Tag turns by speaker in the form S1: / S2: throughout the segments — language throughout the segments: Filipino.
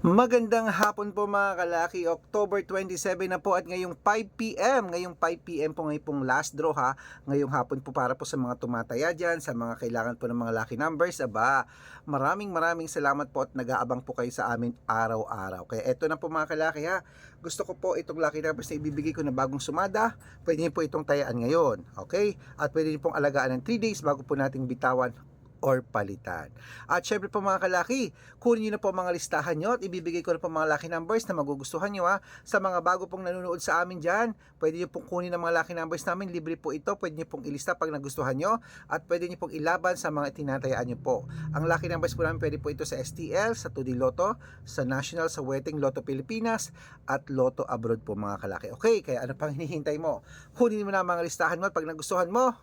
S1: Magandang hapon po mga kalaki, October 27 na po at ngayong 5pm, ngayong 5pm po ngayon pong last draw ha, ngayong hapon po para po sa mga tumataya dyan, sa mga kailangan po ng mga lucky numbers, aba, maraming maraming salamat po at nag-aabang po kayo sa amin araw-araw. Kaya eto na po mga kalaki ha, gusto ko po itong lucky numbers na ibibigay ko na bagong sumada, pwede niyo po itong tayaan ngayon, okay? At pwede niyo pong alagaan ng 3 days bago po nating bitawan or palitan. At syempre po mga kalaki, kunin nyo na po mga listahan nyo at ibibigay ko na po mga lucky numbers na magugustuhan nyo ha. Sa mga bago pong nanonood sa amin dyan, pwede nyo pong kunin ang mga lucky numbers namin, libre po ito, pwede nyo pong ilista pag nagustuhan nyo at pwede nyo pong ilaban sa mga tinatayaan nyo po. Ang lucky numbers po namin pwede po ito sa STL, sa 2D Lotto, sa National, sa Wedding Lotto Pilipinas at Lotto Abroad po mga kalaki. Okay, kaya ano pang hinihintay mo? Kunin mo na mga listahan mo at pag nagustuhan mo,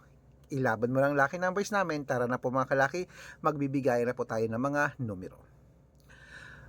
S1: ilaban mo lang lucky numbers namin. Tara na po mga kalaki, magbibigay na po tayo ng mga numero.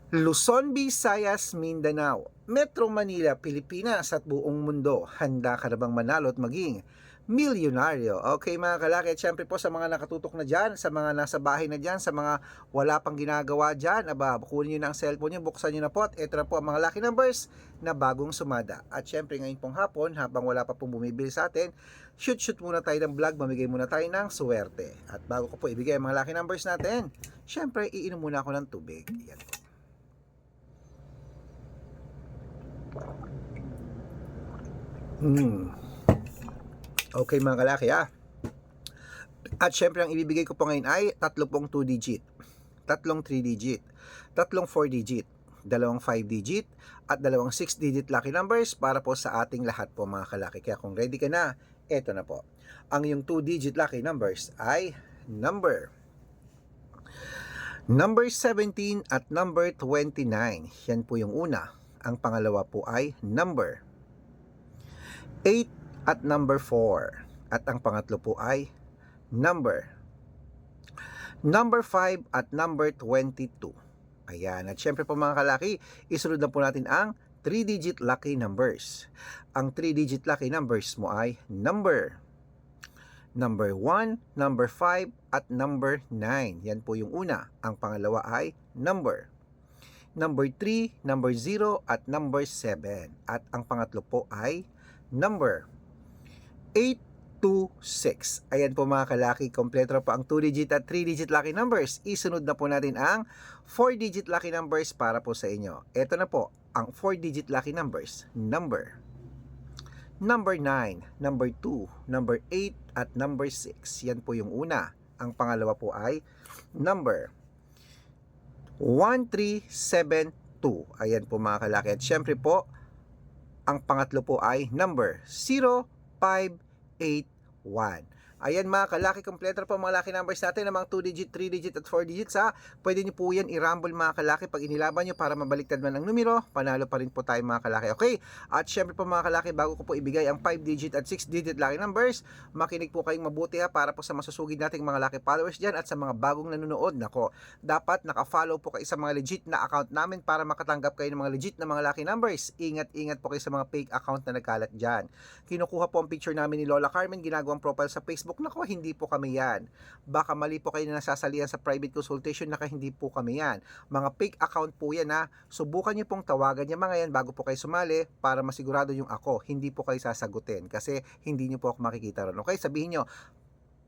S1: Luzon, Visayas, Mindanao, Metro Manila, Pilipinas at buong mundo. Handa ka na bang manalo at maging milyonaryo? Okay mga kalaki, at syempre po sa mga nakatutok na dyan, sa mga nasa bahay na dyan, sa mga wala pang ginagawa dyan, aba, kunin nyo na ang cellphone nyo, buksan nyo na po at ito na po ang mga lucky numbers na bagong sumada. At syempre ngayon pong hapon, habang wala pa pong bumibili sa atin, shoot shoot muna tayo ng vlog, mamigay muna tayo ng swerte. At bago ko po ibigay ang mga lucky numbers natin, syempre iinom muna ako ng tubig. Yan po. Hmm. Okay mga kalaki ah. At syempre ang ibibigay ko po ngayon ay tatlo pong 2 digit, tatlong 3 digit, tatlong 4 digit, dalawang 5 digit, at dalawang 6 digit lucky numbers para po sa ating lahat po mga kalaki. Kaya kung ready ka na, eto na po. Ang yung 2 digit lucky numbers ay number Number 17 at number 29. Yan po yung una. Ang pangalawa po ay number 8 at number 4. At ang pangatlo po ay number number 5 at number 22. Ayan. At syempre po mga kalaki, isunod na po natin ang 3-digit lucky numbers. Ang 3-digit lucky numbers mo ay number number 1, number 5, at number 9. Yan po yung una. Ang pangalawa ay number. Number 3, number 0, at number 7. At ang pangatlo po ay number 8, 2, 6. Ayan po mga kalaki, kompleto po ang 2-digit at 3-digit lucky numbers. Isunod na po natin ang 4-digit lucky numbers para po sa inyo. Ito na po ang 4-digit lucky numbers. Number number 9, number 2, number 8, at number 6. Yan po yung una. Ang pangalawa po ay number 1372. Ayan po mga kalaki. At syempre po, ang pangatlo po ay number 0581. Ayan mga kalaki, kompleto po mga lucky numbers natin ng mga 2 digit, 3 digit at 4 digits ha. Pwede nyo po yan i-rumble mga kalaki pag inilaban nyo para mabaliktad man ang numero, panalo pa rin po tayo mga kalaki. Okay? At syempre po mga kalaki, bago ko po ibigay ang 5 digit at 6 digit lucky numbers, makinig po kayong mabuti ha para po sa masusugid nating mga lucky followers dyan at sa mga bagong nanonood. Nako, dapat naka-follow po kayo sa mga legit na account namin para makatanggap kayo ng mga legit na mga lucky numbers. Ingat-ingat po kayo sa mga fake account na nagkalat dyan. Kinukuha po ang picture namin ni Lola Carmen, ginagawang profile sa Facebook. Nako, hindi po kami yan. Baka mali po kayo na nasasalihan sa private consultation, naka hindi po kami yan. Mga fake account po yan ha. Subukan niyo pong tawagan yung mga yan bago po kayo sumali para masigurado yung ako. Hindi po kayo sasagutin kasi hindi niyo po ako makikita ron. Okay, sabihin niyo,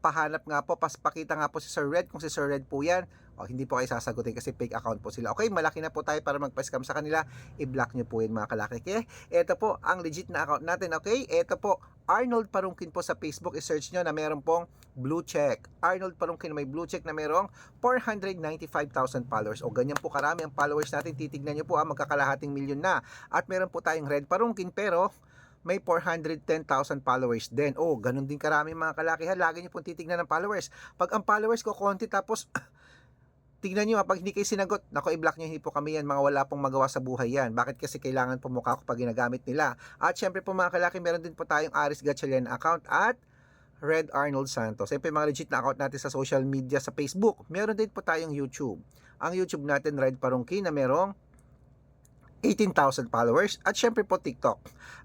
S1: pahanap nga po, paspakita nga po si Sir Red. Kung si Sir Red po yan, o, hindi po kayo sasagutin kasi fake account po sila. Okay, malaki na po tayo para magpa-scam sa kanila. I-block nyo po yun mga kalaki. Okay, ito po ang legit na account natin. Okay, ito po, Arnold Parungkin po sa Facebook. I-search nyo na meron pong blue check. Arnold Parungkin may blue check na merong 495,000 followers. O ganyan po karami ang followers natin. Titignan nyo po, ah, magkakalahating milyon na. At meron po tayong Red Parungkin pero may 410,000 followers din. Oh, ganun din karami mga kalakihan. Lagi niyo pong titignan ng followers. Pag ang followers ko konti tapos tignan nyo, pag hindi kayo sinagot, nako i-block nyo, hindi po kami yan, mga wala pong magawa sa buhay yan. Bakit kasi kailangan po mukha ko pag ginagamit nila? At syempre po mga kalaki, meron din po tayong Aris Gatchalian account at Red Arnold Santos. Siyempre mga legit na account natin sa social media sa Facebook. Meron din po tayong YouTube. Ang YouTube natin, Red Parungki, na merong 18,000 followers at syempre po TikTok.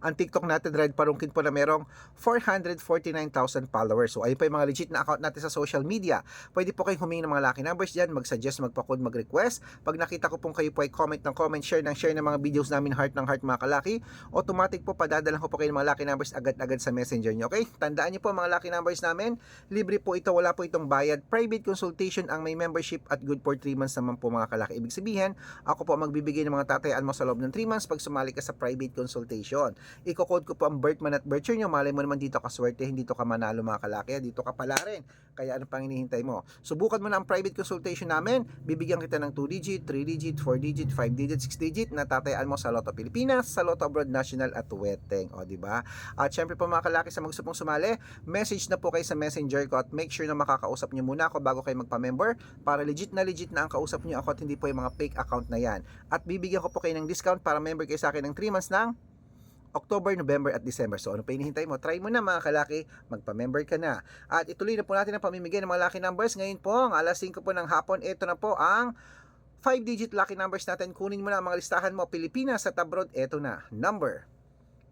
S1: Ang TikTok natin Red Parungkin po na merong 449,000 followers. So ayun pa yung mga legit na account natin sa social media. Pwede po kayong humingi ng mga lucky numbers dyan, mag-suggest, magpa-code, mag-request. Pag nakita ko pong kayo po ay comment ng comment, share ng share ng mga videos namin heart ng heart mga kalaki, automatic po padadalan ko po kayo ng mga lucky numbers agad-agad sa messenger nyo. Okay? Tandaan nyo po mga lucky numbers namin, libre po ito, wala po itong bayad. Private consultation ang may membership at good for 3 months naman po mga kalaki. Ibig sabihin, ako po magbibigay ng mga tatayaan mo sa loob ng 3 months pag sumali ka sa private consultation. Iko-code ko po ang birth month at birth year nyo. Malay mo naman dito ka swerte, hindi dito ka manalo mga kalaki. Dito ka pala rin. Kaya ano pang hinihintay mo? Subukan mo na ang private consultation namin. Bibigyan kita ng 2 digit, 3 digit, 4 digit, 5 digit, 6 digit na tatayaan mo sa Lotto Pilipinas, sa Lotto Abroad National at Weteng. O, di ba? At syempre po mga kalaki sa mga gusto pong sumali, message na po kayo sa messenger ko at make sure na makakausap nyo muna ako bago kayo magpa-member para legit na legit na ang kausap nyo ako at hindi po yung mga fake account na yan. At bibigyan ko po kayo ng discount para member kayo sa akin ng 3 months ng October, November at December. So ano pa hinihintay mo? Try mo na mga kalaki, magpa-member ka na. At ituloy na po natin ang pamimigay ng mga lucky numbers. Ngayon po, ang alas 5 po ng hapon, ito na po ang 5-digit lucky numbers natin. Kunin mo na ang mga listahan mo. Pilipinas at abroad, ito na. Number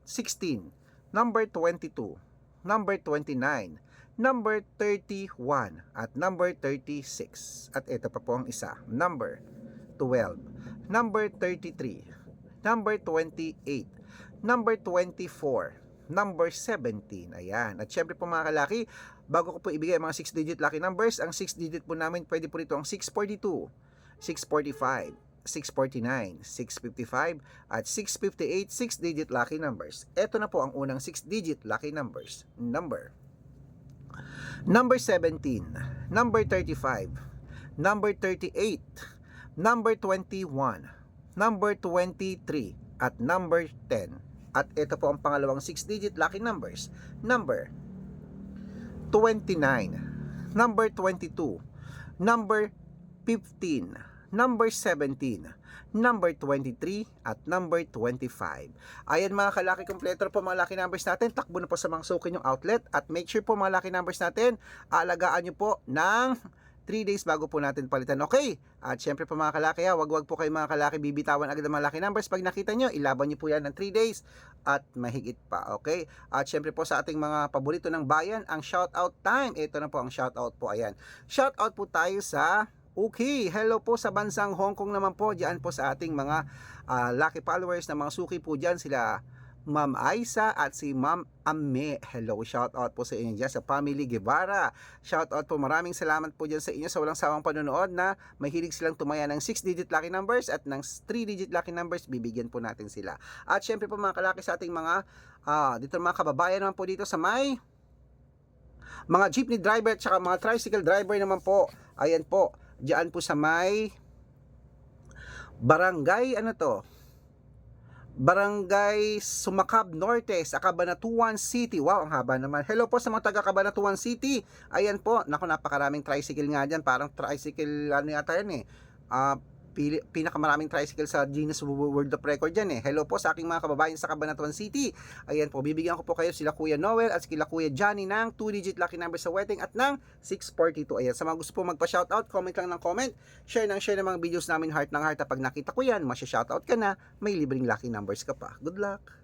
S1: 16, number 22, number 29, number 31, at number 36. At ito pa po ang isa. Number 12, number 33, number 28, number 24, number 17. Ayan. At syempre po mga kalaki, bago ko po ibigay mga 6-digit lucky numbers, ang 6-digit po namin, pwede po rito ang 642, 645, 649, 655, at 658 6-digit lucky numbers. Ito na po ang unang 6-digit lucky numbers. Number. Number 17, number 35, number 38, number 21, number 23, at number 10. At ito po ang pangalawang 6-digit lucky numbers. Number 29, number 22, number 15, number 17, number 23, at number 25. Ayan mga kalaki kompleto po mga lucky numbers natin. Takbo na po sa mga sukin yung outlet at make sure po mga lucky numbers natin, alagaan nyo po ng 3 days bago po natin palitan. Okay? At syempre po mga kalaki wag wag po kayo mga kalaki bibitawan agad ang mga lucky numbers. Pag nakita nyo, ilaban nyo po yan ng 3 days at mahigit pa. Okay? At syempre po sa ating mga paborito ng bayan, ang shoutout time. Ito na po ang shoutout po. Ayan. Shoutout po tayo sa Okay, hello po sa bansang Hong Kong naman po. Diyan po sa ating mga ah, lucky followers na mga suki po diyan sila Ma'am Aisa at si Ma'am Ame. Hello, shout out po sa inyo dyan sa Family Guevara. Shout out po, maraming salamat po dyan sa inyo sa walang sawang panonood na mahilig silang tumaya ng 6-digit lucky numbers at ng 3-digit lucky numbers, bibigyan po natin sila. At syempre po mga kalaki sa ating mga, ah, dito mga kababayan naman po dito sa may mga jeepney driver at saka mga tricycle driver naman po. Ayan po, diyan po sa may barangay, ano to? Barangay Sumakab Norte sa Cabanatuan City. Wow, ang haba naman. Hello po sa mga taga Cabanatuan City. Ayan po, naku napakaraming tricycle nga diyan, parang tricycle ano yata yan eh. Ah, pinakamaraming tricycle sa Guinness World of Record dyan eh. Hello po sa aking mga kababayan sa Cabanatuan City. Ayan po, bibigyan ko po kayo sila Kuya Noel at sila Kuya Johnny ng 2-digit lucky number sa wedding at ng 642. Ayan, sa mga gusto po magpa-shoutout, comment lang ng comment, share ng share ng mga videos namin heart ng heart. At pag nakita ko yan, masya-shoutout ka na, may libreng lucky numbers ka pa. Good luck!